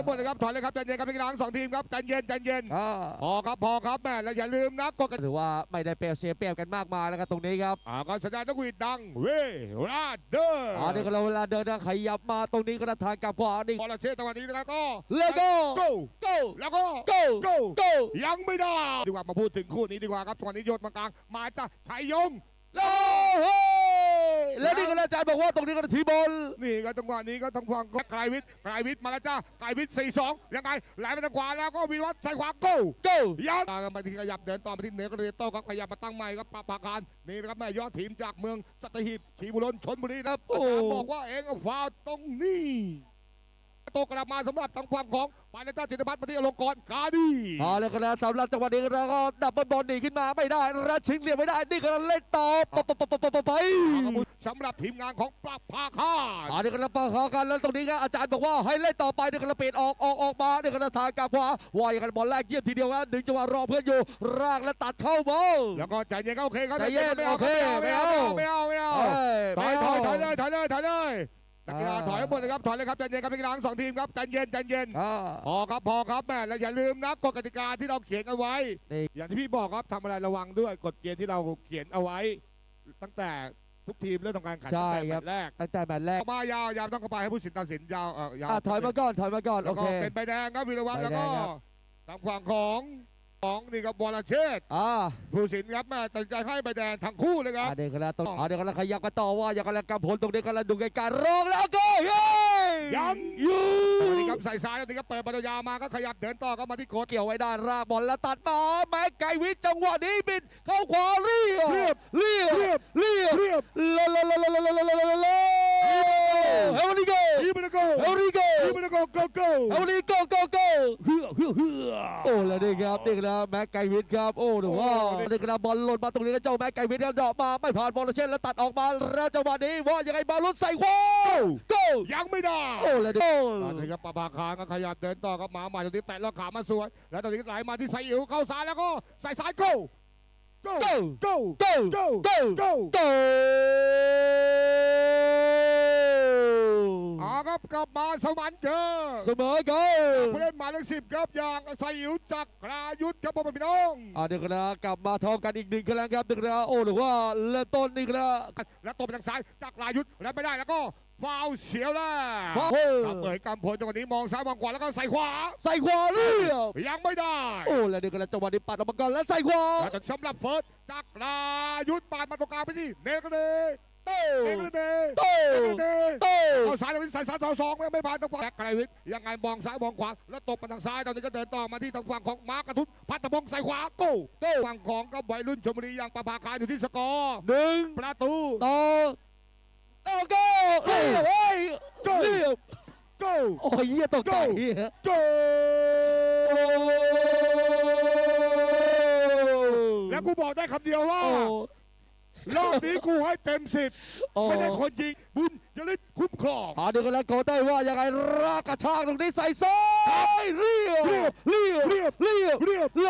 อยหมดเลยครับถอยเลยครับใจเย็นครับพี่กลางสองทีมครับใจเย็นใจเย็นอ่าพอครับพอครับแม่แล้วอย่าลืมนะกดกันถือว่าไม่ได้เปรียบเสียเปรียบกันมากมายแล้วครับตรงนี้ครับอ่าก็สัญญาณนกหวีดดังเว้ราเดอร์อันนี้ก็เราเวลาเดินทางขยับมาตรงนี้ก็ทางกับขวานี่บอลเชษตะวันนี้แล้วก็แล้วก็ go go แล้วก็ go go go ยังไม่ได้ดีกว่ามาพูดถึงคู่นี้ดีกว่าครับตอนนี้โยนมากลางมาจะชัยยงแล้วเฮ้ย แล้วนี่ก็อาจารย์บอกว่าตรงนี้ก็ทีบอลนี่ก็จังหวะนี้ก็ทางฝั่งก็ไกลวิทย์ไกลวิทย์มาแล้วจ้าไกลวิทย์4-2ยังไงไหลไปทางขวาแล้วก็วิวัฒน์ใส่ขวา go go ยังมาที่ขยับเดินต่อมาที่เหนือกระเรียโต้ครับขยับมาตั้งใหม่ครับปะปาการนี่นะครับแม่ยอดทีมจากเมืองสัตหีบศรีบุรนชนบุรีนะครับโอ้อาจารย์บอกว่าเองเอาฟาวล์ตรงนี้ โตกลับมาสำหรับทางฝั่งของปาเลต้าจิตพัฒน์มาที่อลงกรกาดีเอาแล้วก็แล้วสำหรับจังหวะนี้เราก็ดับบอลบอลหนีขึ้นมาไม่ได้แล้วชิงเหลี่ยมไม่ได้นี่ก็เล่นต่อปะปะปะปะปะปไปสำหรับทีมงานของปรับภาคาอันนี้ก็เราปะขอกันแล้วตรงนี้ก็อาจารย์บอกว่าให้เล่นต่อไปนี่ก็เราเปลี่ยนออกออกออกมานี่ก็ทางกับขวาว่ายกันบอลแรกเยี่ยมทีเดียวนะดึงจังหวะรอเพื่อนอยู่รากแล้วตัดเข้าบอลแล้วก็ใจเย็นก็โอเคครับใจเย็นไม่เอาโอเคไม่เอาไม่เอาไม่เอาเอ้ยถอยถไม่อยถอยเลยถอยเลยถอยเลย นักกีฬาอ่าถอยหมดเลยครับถอยเลยครับใจเย็นครับนักกีฬาทั้งสองทีมครับใจเย็นใจเย็นอ่า พอครับพอครับแม่แล้วอย่าลืมนะกฎกติกาที่เราเขียนเอาไว้ นี่ อย่างที่พี่บอกครับทำอะไรระวังด้วยกฎเกณฑ์ที่เราเขียนเอาไว้ ตั้งแต่ทุกทีมเริ่มทำการแข่งขันใช่ตั้งแต่คแมรับ ตช์แรกตั้งแต่แมตช์แรกมายาวยาวต้องเข้าไปให้ผู้สินตัดสินยาวเออยาวอะถอยมาก่อนถอยมาก่อน แล้โอวก็เค เป็นใบแดงครับวิรวัฒน์ใบแล้วแดก็งครับ ทางฝั่งของ ของนี่ครับบอลเชษฐ์อ่าผู้สินครับแม่ตัดสินใจให้ใบแดงทั้งคู่เลยครับอันนี้ก็แล้วตรงอันนี้ก็แล้วขยับกันต่อว่าอย่างกันแล้วกำผลตรงนี้ก็แล้วดูไกลๆรองแล้วก็เฮ้ยยังอยู่ตอนนี้ครับใส่ซ้ายตอนนี้ครับเปิดบอลยาวมาก็ขยับเดินต่อเข้ามาที่โค้ดเกี่ยวไว้ด้านรากบอลแล้วตัดมาแม็กไกวิทจังหวะนี้บิดเข้าขวาเรียบเรียบเรียบเรียบเรียบ อีมันโกโกโกเฮลริโกโกโกเฮือเฮือเฮือโอ้แล้วนี่ครับนี่ครับแม็กไกวิทครับโอ้ถือว่าโอ้นี่ครับบอลหล่นมาตรงนี้แล้วเจ้าแม็กไกวิทครับเดอกมาไม่ผ่านบอลเช่นแล้วตัดออกมาแล้วจังหวะนี้ว่ายังไงบอลลุดใส่ขวาโก้ยังไม่ได้โอ้แล้วนี่ตอนนี้ครับปะปาคางก็ขยับเดินต่อครับหมาใหม่ตอนนี้แตะแล้วขามาสวย แล้วตอนนี้ไหลมาที่ไซอิ๋วเข้าซ้ายแล้วก็ใส่ซ้ายโก้โก้โก้โก้โก้โก้โก้โก้โก้อาครับกลับมาสวรรค์เจอเสมอกันผู้เล่นหมายเลขสิบครับอย่างไซอิ๋วจักรายุทธครับพ่อแม่พี่น้องอ่าเดี๋ยวนะกลับมาทองกันอีกหนึ่งครั้งครับเดี๋ยวนะโอ้หรือว่าเริ่มต้นนี่ครับแล้วตบไปทางซ้ายจักรายุทธแล้วไม่ได้แล้วก็ฟาวล์เสียวแล้วฟาวล์กำเปิดกำผลจังหวะนี้มองซ้ายมองขวาแล้วก็ใส่ขวา ใส่ขวาเรียบยังไม่ได้ โอ้แล้วเดี๋ยวนะจังหวะนี้ปัดออกมาก่อนแล้วใส่ขวาแล้วสำหรับเฟิร์สจักรายุทธปาดมาตรงกลางไปที่เนกเนโต้เนกเนโต้เนโต้เอาซ้ายตรงนี้ใส่ซ้ายต่อสองไม่ไม่ผ่านตรงฝั่งแจ็คไกรวิทย์ยังไงมองซ้ายมองขวาแล้วตบมาทางซ้ายตอนนี้ก็เดินต่อมาที่ทางฝั่งของมาร์กระทุนพัฒพงศ์ใส่ขวาโก้โก้ฝั่งของก็วัยรุ่นชมบุรีอย่างประภาคารอยู่ที่สกอร์หนึ่งประตูต่อโอ้โก้เรียบเฮ้ยโก้เรียบโก้โอ้ยเหี้ยตกใจโก้โอ้แล้วกูบอกได้คำเดียวว่าโอ้ รอบนี้กูให้เต็มสิบโอ้ ไม่ได้คนยิง บุญยฤทธิ์คุ้มครองอ่าเดี๋ยวกันแล้วโกเต้ว่ายังไงรากกระชากตรงนี้ใส่ซ้ายเรียบเรียบเรียบเรียบเรียบเรียบเล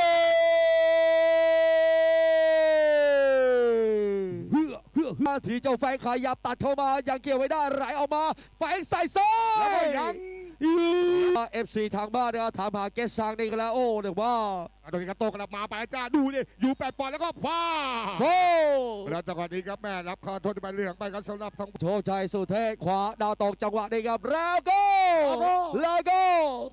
ยเฮือเฮือนาทีเจ้าแฟงขยับตัดเข้ามายังเกี่ยวไว้ได้ไหลออกมาแฟงใส่ซ้ายแล้วก็ยัง เอฟซีทางบ้านเนี่ยถามหาเกสซังนี่กันแล้วโอ้เดี๋ยวว่าอะตรงนี้ก็โตกลับมาไปจ้าดูดิอยู่แปดปอนด์แล้วก็ฟ้าโอ้แล้วตอนนี้ครับแม่รับข้อโทษที่ใบเหลืองไปครับสำหรับทางโชคชัยสุเทพขวาดาวตกจังหวะนี้ครับแล้วก็แล้วก็แล้วก็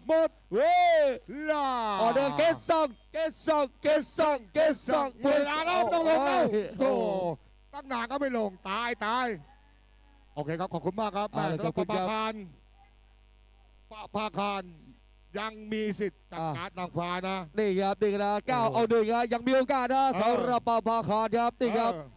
หมดเว้ยลาออเดอร์เกสซังเกสซังเกสซังเกสซังเวลาแล้วไม่ต้องลงแล้วโอ้โอ้ตั้งนานก็ไม่ลงตายตายโอเคครับขอบคุณมากครับแม่อ่าสำหรับขอบปคุณระครับภาคาร ปะภาคารยังมีสิทธิ์จัดอ่าการนางฟ้านะ นี่ครับนี่นะเก้าโอ้เอาหนึ่งนะยังมีโอกาสนะเออสำหรับปาพาคารครับนี่ครับ เออ